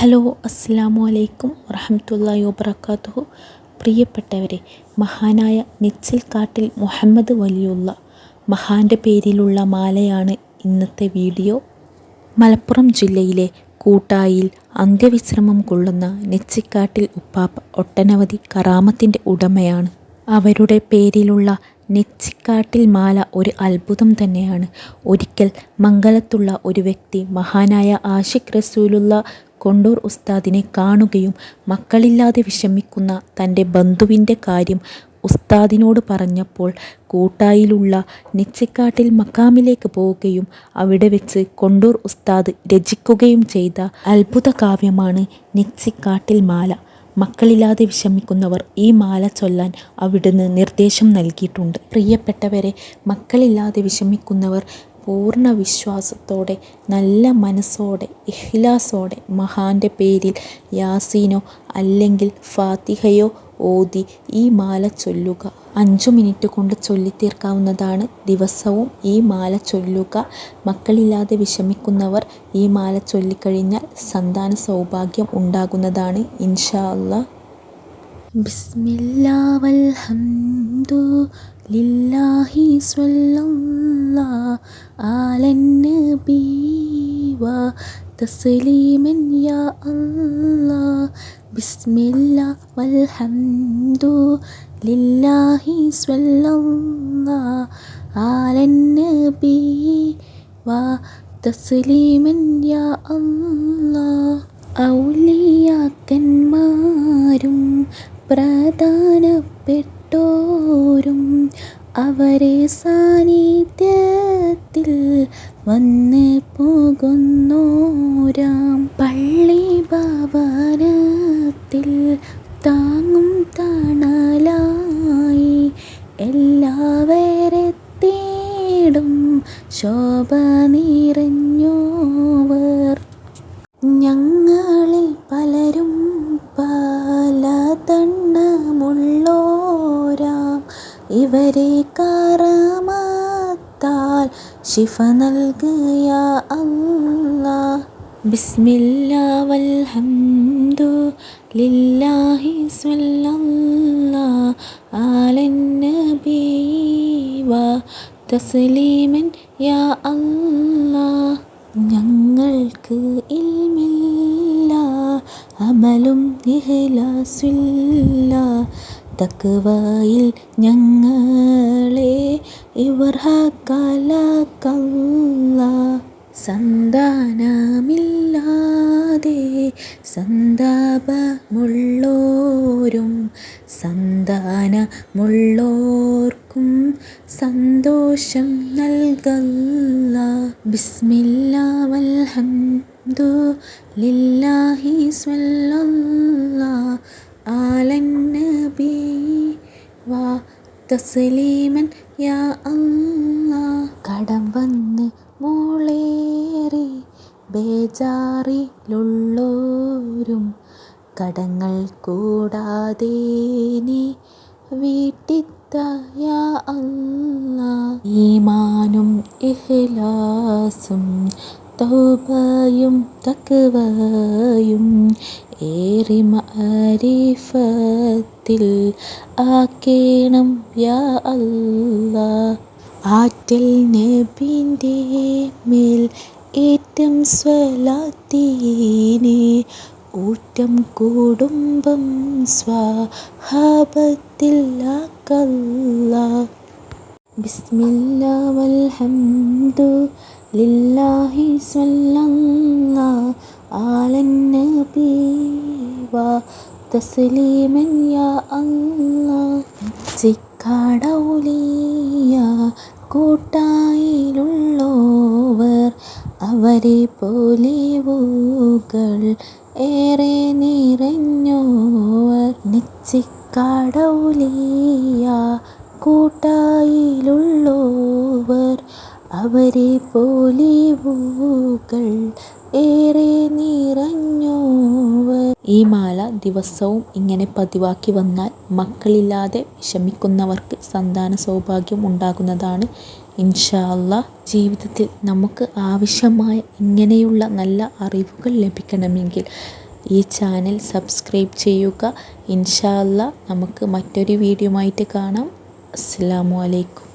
Hello അസ്സാമു അലൈക്കും വറഹമത്തല്ലാഹി വബർക്കാത്തുഹു പ്രിയപ്പെട്ടവരെ മഹാനായ നിച്ചിൽ കാട്ടിൽ മുഹമ്മദ് വലിയുള്ള മഹാന്റെ പേരിലുള്ള മാലയാണ് ഇന്നത്തെ വീഡിയോ. മലപ്പുറം ജില്ലയിലെ കൂട്ടായിൽ അന്ത്യവിശ്രമം കൊള്ളുന്ന നെച്ചിക്കാട്ടിൽ ഉപ്പാപ്പ ഒട്ടനവധി കറാമത്തിന്റെ ഉടമയാണ്. അവരുടെ പേരിലുള്ള നെച്ചിക്കാട്ടിൽ മാല ഒരു അത്ഭുതം തന്നെയാണ്. ഒരിക്കൽ മംഗലത്തുള്ള ഒരു വ്യക്തി മഹാനായ ആഷിഖ് റസൂലുള്ള കൊണ്ടൂർ ഉസ്താദിനെ കാണുകയും മക്കളില്ലാതെ വിഷമിക്കുന്ന തന്റെ ബന്ധുവിന്റെ കാര്യം ഉസ്താദിനോട് പറഞ്ഞപ്പോൾ കൂട്ടായിലുള്ള നെച്ചിക്കാട്ടിൽ മക്കാമിലേക്ക് പോവുകയും അവിടെ വെച്ച് കൊണ്ടൂർ ഉസ്താദ് രചിക്കുകയും ചെയ്ത അത്ഭുത കാവ്യമാണ് നെച്ചിക്കാട്ടിൽ മാല. മക്കളില്ലാതെ വിഷമിക്കുന്നവർ ഈ മാല ചൊല്ലാൻ അവിടുന്ന് നിർദ്ദേശം നൽകിയിട്ടുണ്ട്. പ്രിയപ്പെട്ടവരെ മക്കളില്ലാതെ വിഷമിക്കുന്നവർ പൂർണ വിശ്വാസത്തോടെ നല്ല മനസ്സോടെ ഇഹ്ലാസോടെ മഹാന്റെ പേരിൽ യാസീനോ അല്ലെങ്കിൽ ഫാത്തിഹയോ ഓതി ഈ മാല ചൊല്ലുക. അഞ്ചു മിനിറ്റ് കൊണ്ട് ചൊല്ലിത്തീർക്കാവുന്നതാണ് ദിവസവും ഈ മാല ചൊല്ലുക. മക്കളില്ലാതെ വിഷമിക്കുന്നവർ ഈ മാല ചൊല്ലിക്കഴിഞ്ഞാൽ സന്താന സൗഭാഗ്യം ഉണ്ടാകുന്നതാണ് ഇൻഷാ അല്ലാ ബിസ്മില്ലാ വൽഹംദു ലില്ലാഹി സ്വല്ലല്ലാ ആലന്നബി വ തസ്ലീമൻ യാ അല്ലാ ബിസ്മില്ലാ വൽഹംദു ലില്ലാഹി സ്വല്ലല്ലാ ആലന്നബി വ തസ്ലീമൻ യാ അല്ലാ ഔലിയാക്കന്മാരും അവരെ സാന്നിധ്യത്തിൽ വന്ന് പോകുന്നോരാം. ശിഫ ലില്ലാഹി ആലൻ നബീവ തസ്ലീമൻ യാ ഞങ്ങൾക്ക് ഇൽമില്ല അമലും ഇഹ്ലാസില്ല തക്വയിൽ ഞങ്ങളെ ഇവർ ഹക്കലക്കല്ല സന്താനമില്ലാതെ സന്താപമുള്ളോരും സന്താനമുള്ളോർക്കും സന്തോഷം നൽകല്ല. ബിസ്മില്ലാ വൽഹംദു ലില്ലാഹി സ്വല്ലല്ലാ. ആലന്നബി വാ തസ്ലീമൻ യാ അല്ലാ കടം വന്ന് മോളേറി ബേജാറിലുള്ളോരും കടങ്ങൾ കൂടാതെ നീ വീട്ടിത്തയ അല്ല ഈമാനും ഇഹ്ലാസും തൗബയും തക്വയും ഏറി മരിഫത്തിൽ ആക്കേണം യാ അല്ലാ ആറ്റൽ നബിന്റെ മേൽ ഏറ്റം സ്വലാത്തീനെ ഊറ്റം കുടുംബം ആക്കല്ല ബിസ്മില്ലാ വൽഹംദു ലില്ലാഹി സ്വല്ലല്ലാ ആലന്നബി വ തസ്ലീമൻ യാ അല്ലാ. ചിക്കാടൗലിയ കൂട്ടായിലുള്ളോവർ അവരെ പോലെവുകൾ ഏറെ നിറഞ്ഞോവർ. നിച്ചിക്കാടൗലിയ കൂട്ടായിലുള്ളോവർ അവരെ പോലെ പൂക്കൾ ഏറെ നിറഞ്ഞോവർ ഈ മാല ദിവസവും ഇങ്ങനെ പതിവാക്കി വന്നാൽ മക്കളില്ലാതെ വിഷമിക്കുന്നവർക്ക് സന്താന സൗഭാഗ്യം ഉണ്ടാകുന്നതാണ്. ഇൻഷാല്ല ജീവിതത്തിൽ നമുക്ക് ആവശ്യമായ ഇങ്ങനെയുള്ള നല്ല അറിവുകൾ ലഭിക്കണമെങ്കിൽ ഈ ചാനൽ സബ്സ്ക്രൈബ് ചെയ്യുക. ഇൻഷാല്ല നമുക്ക് മറ്റൊരു വീഡിയോ ആയിട്ട് കാണാം. അസ്സലാമു അലൈക്കും.